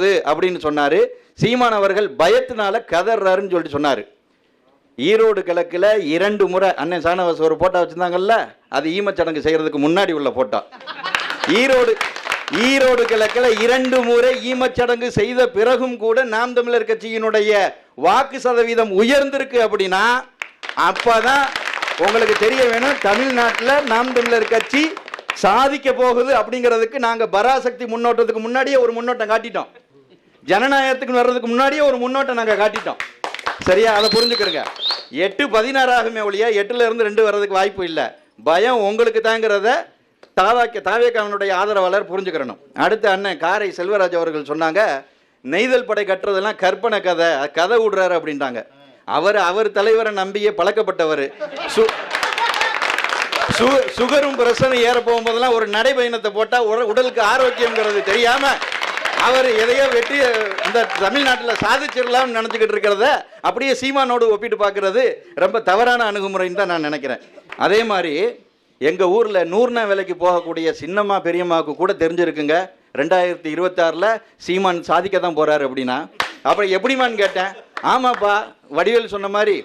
அப்படின்னு சொன்னார். சீமான் அவர்கள் பயத்தினால கதறாருன்னு சொல்லிட்டு சொன்னார். ஈரோடு கிழக்கில் இரண்டு முறை அண்ணன் சாணவாஸ் ஒரு போட்டோ வச்சுருந்தாங்கல்ல அது ஈமச்சடங்கு செய்கிறதுக்கு முன்னாடி உள்ள போட்டோ. ஈரோடு ஈரோடு கிழக்கில் இரண்டு முறை ஈமச்சடங்கு செய்த பிறகும் கூட நாம் தமிழர் கட்சியினுடைய வாக்கு சதவீதம் உயர்ந்திருக்கு அப்படின்னா அப்போதான் உங்களுக்கு தெரிய வேணும் தமிழ்நாட்டில் நாம் தமிழர் கட்சி சாதிக்க போகுது அப்படிங்கிறதுக்கு நாங்கள் பராசக்தி முன்னோட்டத்துக்கு முன்னாடியே ஒரு முன்னோட்டம் காட்டிட்டோம். ஜனநாயகத்துக்கு வர்றதுக்கு முன்னாடியே ஒரு முன்னோட்டம் நாங்கள் காட்டிட்டோம். சரியா? அதை புரிஞ்சுக்கிறங்க. எட்டு பதினாறு ஆகுமே ஒழிய எட்டுல இருந்து ரெண்டு வர்றதுக்கு வாய்ப்பு இல்லை. பயம் உங்களுக்கு தாங்கிறத தாவாக்க தாவேக்காரனுடைய ஆதரவாளர் புரிஞ்சுக்கிறணும். அடுத்த அண்ணன் காரை செல்வராஜ் அவர்கள் சொன்னாங்க நெய்தல் படை கட்டுறதெல்லாம் கற்பனை கதை கதை விடுறாரு அப்படின்ட்டாங்க அவர் அவர் தலைவரை நம்பியே பழக்கப்பட்டவர். சு சுகரும் பிரசனை ஏற போகும்போதெல்லாம் ஒரு நடைபயணத்தை போட்டால் உடலுக்கு ஆரோக்கியங்கிறது தெரியாமல் அவர் எதையோ வெற்றி இந்த தமிழ்நாட்டில் சாதிச்சிடலாம்னு நினச்சிக்கிட்டு இருக்கிறத அப்படியே சீமானோடு ஒப்பிட்டு பார்க்கறது ரொம்ப தவறான அணுகுமுறைன்னு தான் நான் நினைக்கிறேன். அதே மாதிரி எங்கள் ஊரில் நூறுனா வேலைக்கு போகக்கூடிய சின்னம்மா பெரியம்மாவுக்கு கூட தெரிஞ்சிருக்குங்க. ரெண்டாயிரத்தி இருபத்தாறில் சீமான் சாதிக்க தான் போகிறாரு அப்படின்னா. அப்புறம் எப்படிமான்னு கேட்டேன். ஆமாப்பா வடிவேல் சொன்ன மாதிரி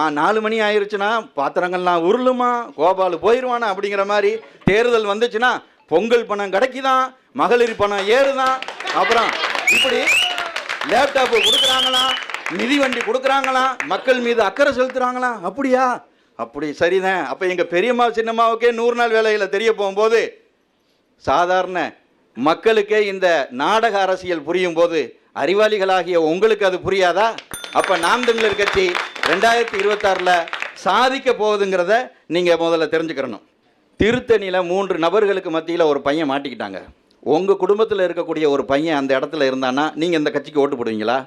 ஆ நாலு மணி ஆயிருச்சுன்னா பாத்திரங்கள்லாம் உருளுமா? கோபால் போயிடுவானா அப்படிங்கிற மாதிரி தேர்தல் வந்துச்சுன்னா பொங்கல் பணம் கிடைக்குதான் மகளிர் பணம் ஏறுதான். அப்புறம் இப்படி லேப்டாப்பு கொடுக்குறாங்களாம் மிதிவண்டி கொடுக்குறாங்களாம் மக்கள் மீது அக்கறை செலுத்துறாங்களா? அப்படியா? அப்படி சரிதான். அப்போ எங்கள் பெரியம்மா சின்னம்மாவுக்கே நூறு நாள் வேலையில் தெரிய போகும்போது சாதாரண மக்களுக்கே இந்த நாடக அரசியல் புரியும் போது அறிவாளிகளாகிய உங்களுக்கு அது புரியாதா? அப்போ நாம் தமிழர் கட்சி ரெண்டாயிரத்தி இருபத்தாறில் சாதிக்க போகுதுங்கிறத நீங்கள் முதல்ல தெரிஞ்சுக்கிறணும். திருத்தணியில் மூன்று நபர்களுக்கு மத்தியில் ஒரு பையன் மாட்டிக்கிட்டாங்க. உங்கள் குடும்பத்தில் இருக்கக்கூடிய ஒரு பையன் அந்த இடத்துல இருந்தானா நீங்கள் இந்த கட்சிக்கு ஓட்டு போடுவீங்களா?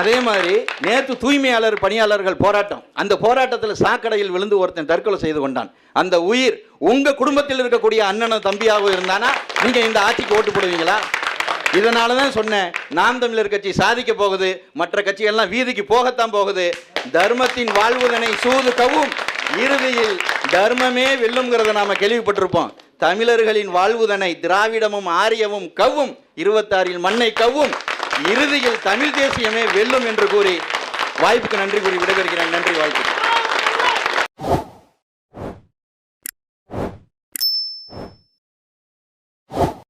அதே மாதிரி நேற்று தூய்மையாளர் பணியாளர்கள் போராட்டம். அந்த போராட்டத்தில் சாக்கடையில் விழுந்து ஒருத்தன் தற்கொலை செய்து கொண்டான். அந்த உயிர் உங்கள் குடும்பத்தில் இருக்கக்கூடிய அண்ணனும் தம்பியாகவும் இருந்தானா நீங்கள் இந்த ஆட்சிக்கு ஓட்டு போடுவீங்களா? இதனால தான் சொன்னேன் நாம் தமிழர் கட்சி சாதிக்க போகுது மற்ற கட்சிகள்லாம் வீதிக்கு போகத்தான் போகுது. தர்மத்தின் வாழ்வுதனை சூது கவும் இறுதியில் தர்மமே வெல்லுங்கிறத நாம கேள்விப்பட்டிருப்போம். தமிழர்களின் வாழ்வுதனை திராவிடமும் ஆரியமும் கவ்வும். இருபத்தாறில் மண்ணை கவ்வும். இறுதியில் தமிழ் தேசியமே வெல்லும் என்று கூறி வாய்ப்புக்கு நன்றி கூறி விடைபெறுகிறேன். நன்றி வாழ்த்து